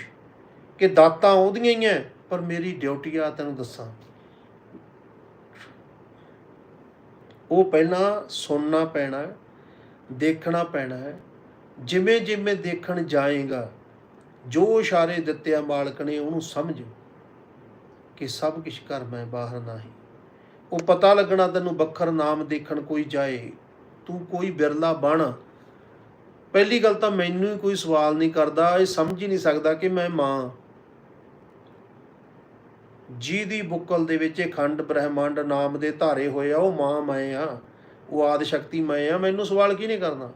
ਕਿ ਦਾਤਾਂ ਉਹਦੀਆਂ ਹੀ ਐ ਪਰ ਮੇਰੀ ਡਿਊਟੀ ਆ ਤੈਨੂੰ ਦੱਸਾਂ। ਉਹ ਪਹਿਲਾਂ ਸੁਣਨਾ ਪੈਣਾ ਦੇਖਣਾ ਪੈਣਾ ਹੈ। ਜਿਵੇਂ ਜਿਵੇਂ ਦੇਖਣ ਜਾਏਗਾ, ਜੋ ਇਸ਼ਾਰੇ ਦਿੱਤੇ ਆ ਮਾਲਕ ਨੇ ਉਹਨੂੰ ਸਮਝ ਕਿ ਸਭ ਕੁਝ ਘਰ ਮੈਂ ਬਾਹਰ ਨਹੀਂ। ਉਹ ਪਤਾ ਲੱਗਣਾ ਤੈਨੂੰ ਬੱਖਰ ਨਾਮ ਦੇਖਣ ਕੋਈ ਜਾਏ, ਤੂੰ ਕੋਈ ਬਿਰਲਾ ਬਣ। ਪਹਿਲੀ ਗੱਲ ਤਾਂ ਮੈਨੂੰ ਹੀ ਕੋਈ ਸਵਾਲ ਨਹੀਂ ਕਰਦਾ, ਇਹ ਸਮਝ ਹੀ ਨਹੀਂ ਸਕਦਾ ਕਿ ਮੈਂ ਮਾਂ। ਜੀ ਦੀ ਬੁੱਕਲ ਦੇ ਵਿੱਚ ਇਹ ਖੰਡ ਬ੍ਰਹਿਮੰਡ ਨਾਮ ਦੇ ਧਾਰੇ ਹੋਏ ਆ, ਉਹ ਮਾਂ ਮੈਂ ਆ, ਉਹ ਆਦ ਸ਼ਕਤੀ ਮੈਂ ਆ, ਮੈਨੂੰ ਸਵਾਲ ਕੀ ਨਹੀਂ ਕਰਨਾ?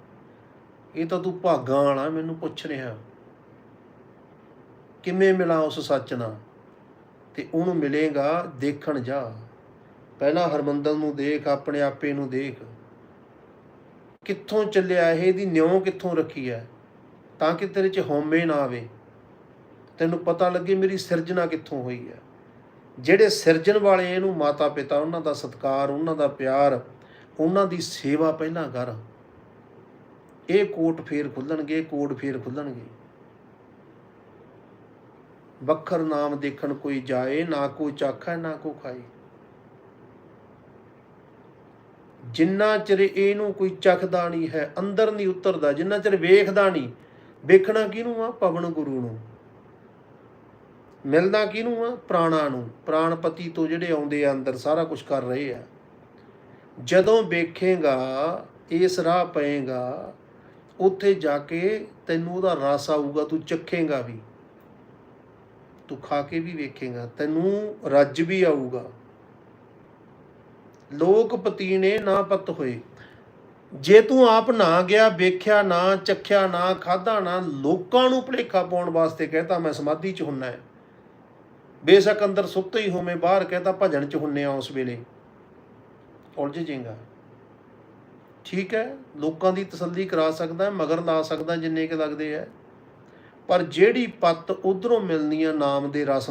ਇਹ ਤਾਂ ਤੂੰ ਭਾਗਾਂ ਵਾਲਾ, ਮੈਨੂੰ ਪੁੱਛ ਰਿਹਾ। ਕਿਵੇਂ ਮਿਲਾਂ ਉਸ ਸੱਚ ਨਾਲ? ਤੇ ਉਹਨੂੰ ਮਿਲੇਗਾ, ਦੇਖਣ ਜਾ। ਪਹਿਲਾਂ ਹਰਮੰਦਰ ਨੂੰ ਦੇਖ, ਆਪਣੇ ਆਪੇ ਨੂੰ ਦੇਖ। ਕਿੱਥੋਂ ਚੱਲਿਆ ਇਹ? ਇਹਦੀ ਨਿਉ ਕਿੱਥੋਂ ਰੱਖੀ ਹੈ ਤਾਂ ਕਿ ਤੇਰੇ 'ਚ ਹਉਮੈ ਨਾ ਆਵੇ। ਤੈਨੂੰ ਪਤਾ ਲੱਗੇ ਮੇਰੀ ਸਿਰਜਣਾ ਕਿੱਥੋਂ ਹੋਈ ਹੈ ਜਿਹੜੇ ਸਿਰਜਣ ਵਾਲੇ ਇਹਨੂੰ ਮਾਤਾ ਪਿਤਾ ਉਹਨਾਂ ਦਾ ਸਤਿਕਾਰ, ਉਹਨਾਂ ਦਾ ਪਿਆਰ, ਉਹਨਾਂ ਦੀ ਸੇਵਾ ਪਹਿਲਾਂ ਕਰ। ਇਹ ਕੋਟ ਫੇਰ ਖੁੱਲਣਗੇ ਕੋਡ ਫੇਰ ਖੁੱਲਣਗੇ। ਵੱਖਰ ਨਾਮ ਦੇਖਣ ਕੋਈ ਜਾਏ, ਨਾ ਕੋ ਚਾਖੈ, ਨਾ ਕੋ ਖਾਏ। ਜਿੰਨਾ ਚਿਰ ਇਹਨੂੰ ਕੋਈ ਚੱਖਦਾ ਨਹੀਂ ਹੈ, ਅੰਦਰ ਨਹੀਂ ਉਤਰਦਾ, ਜਿੰਨਾ ਚਿਰ ਵੇਖਦਾ ਨਹੀਂ, ਵੇਖਣਾ ਕਿਹਨੂੰ ਆ? ਪਵਨ ਗੁਰੂ ਨੂੰ। ਮਿਲਦਾ ਕਿਹਨੂੰ ਆ? ਪ੍ਰਾਣਾ ਨੂੰ। ਪ੍ਰਾਣਪਤੀ ਤੋਂ ਜਿਹੜੇ ਆਉਂਦੇ ਆ, ਅੰਦਰ ਸਾਰਾ ਕੁਝ ਕਰ ਰਹੇ ਆ। ਜਦੋਂ ਵੇਖੇਗਾ, ਇਸ ਰਾਹ ਪਏਗਾ, ਉੱਥੇ ਜਾ ਕੇ ਤੈਨੂੰ ਉਹਦਾ ਰਸ ਆਊਗਾ, ਤੂੰ ਚੱਖੇਗਾ ਵੀ। ਤੂੰ ਖਾ ਕੇ ਵੀ ਵੇਖੇਗਾ, ਤੈਨੂੰ ਰੱਜ ਵੀ ਆਊਗਾ। ਲੋਕ ਪਤੀਣੇ ਨਾ ਪਤ ਹੋਏ। ਜੇ ਤੂੰ ਆਪ ਨਾ ਗਿਆ, ਵੇਖਿਆ ਨਾ, ਚੱਖਿਆ ਨਾ ਖਾਦਾ ਨਾ, ਲੋਕਾਂ ਨੂੰ ਭੁਲੇਖਾ ਪਾਉਣ ਵਾਸਤੇ ਕਹਤਾ, ਮੈਂ ਸਮਾਧੀ ਚ ਹੁੰਨਾ ਹੈ। ਬੇਸ਼ੱਕ ਅੰਦਰ ਸੁੱਤੇ ਹੀ ਹੋਵੇਂ, ਬਾਹਰ ਕਹਤਾ ਭਜਨ ਚ ਹੁੰਨੇ ਆ ਉਸ ਵੇਲੇ। ਉਲਝ ਜੇਗਾ ਠੀਕ ਹੈ, ਲੋਕਾਂ ਦੀ ਤਸੱਲੀ ਕਰਾ ਸਕਦਾ, ਮਗਰ ਲਾ ਸਕਦਾ ਜਿੰਨੇ ਕਿ ਲੱਗਦੇ ਆ। ਪਰ ਜਿਹੜੀ ਪੱਤ ਉਧਰੋਂ ਮਿਲਣੀ ਆ ਨਾਮ ਦੇ ਰਸ